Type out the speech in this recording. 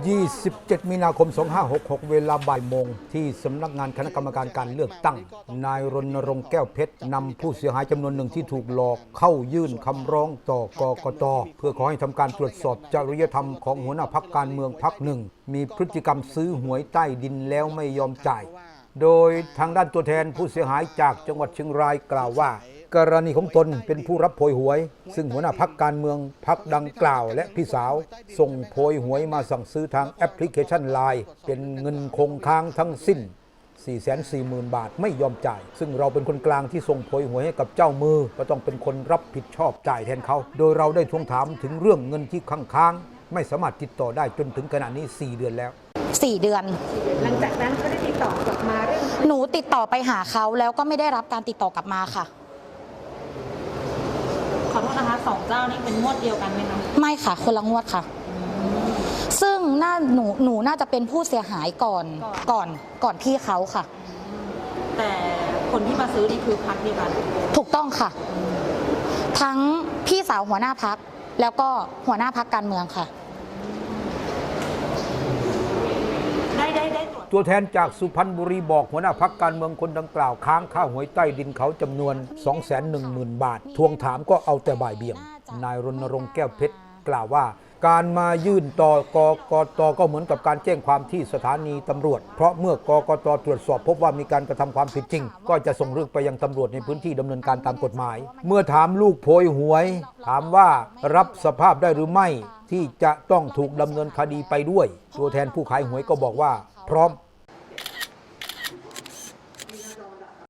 27 มีนาคม 2566 เวลาบ่ายโมง ที่สำนักงานคณะกรรมการการเลือกตั้ง นายรณรงค์แก้วเพชรนำผู้เสียหายจำนวนหนึ่งที่ถูกหลอกเข้ายื่นคำร้องต่อกกต เพื่อขอให้ทำการตรวจสอบจริยธรรมของหัวหน้าพักการเมืองพักหนึ่ง มีพฤติกรรมซื้อหวยใต้ดินแล้วไม่ยอมจ่าย โดยทางด้านตัวแทนผู้เสียหายจากจังหวัดเชียงรายกล่าวว่า กรณีของตนเป็นผู้รับโพยหวย ซึ่งหัวหน้าพักการเมืองพักดังกล่าว และพี่สาว ส่งโพยหวยมาสั่งซื้อทางแอปพลิเคชัน Line เป็นเงินคงค้างทั้งสิ้น 440,000 บาทไม่ยอมจ่าย ซึ่งเราเป็นคนกลางที่ส่งโพยหวยให้กับเจ้ามือ ก็ต้องเป็นคนรับผิดชอบจ่ายแทนเขา โดยเราได้ทวงถามถึงเรื่องเงินที่ค้างๆไม่สามารถติดต่อได้จนถึงขณะนี้ 4 เดือนแล้วสี่เดือน หลังจากนั้นเขาได้ติดต่อกลับมาเรื่องหนูติดต่อไปหาเขาแล้วก็ไม่ได้รับการติดต่อกลับมาค่ะ ขอโทษนะคะ สองเจ้านี่เป็นงวดเดียวกันไหมคะไม่ค่ะ คนละงวดค่ะ ซึ่งน่าหนูหนูน่าจะเป็นผู้เสียหายก่อนก่อนก่อนพี่เขาค่ะ แต่คนที่มาซื้อนี่คือพักเดียวกัน ถูกต้องค่ะ ทั้งพี่สาวหัวหน้าพักแล้วก็หัวหน้าพักการเมืองค่ะ ได้ได้ได้ตรวจ ตัวแทนจากสุพรรณบุรีบอกหัวหน้าพักการเมืองคนดังกล่าวค้างค่าหวยใต้ดินเขาจำนวน 210,000 บาท ทวงถามก็เอาแต่บ่ายเบี่ยง นายรณรงค์แก้วเพชรกล่าวว่า การมายื่นต่อกกตก็เหมือนกับการแจ้งความที่สถานีตำรวจ เพราะเมื่อกกตตรวจสอบพบว่ามีการกระทำความผิดจริง ก็จะส่งเรื่องไปยังตำรวจในพื้นที่ดำเนินการตามกฎหมาย เมื่อถามลูกโพยหวย ถามว่ารับสภาพได้หรือไม่ที่จะต้องถูกดำเนินคดีไปด้วย ตัวแทนผู้ขายหวยก็บอกว่า พร้อม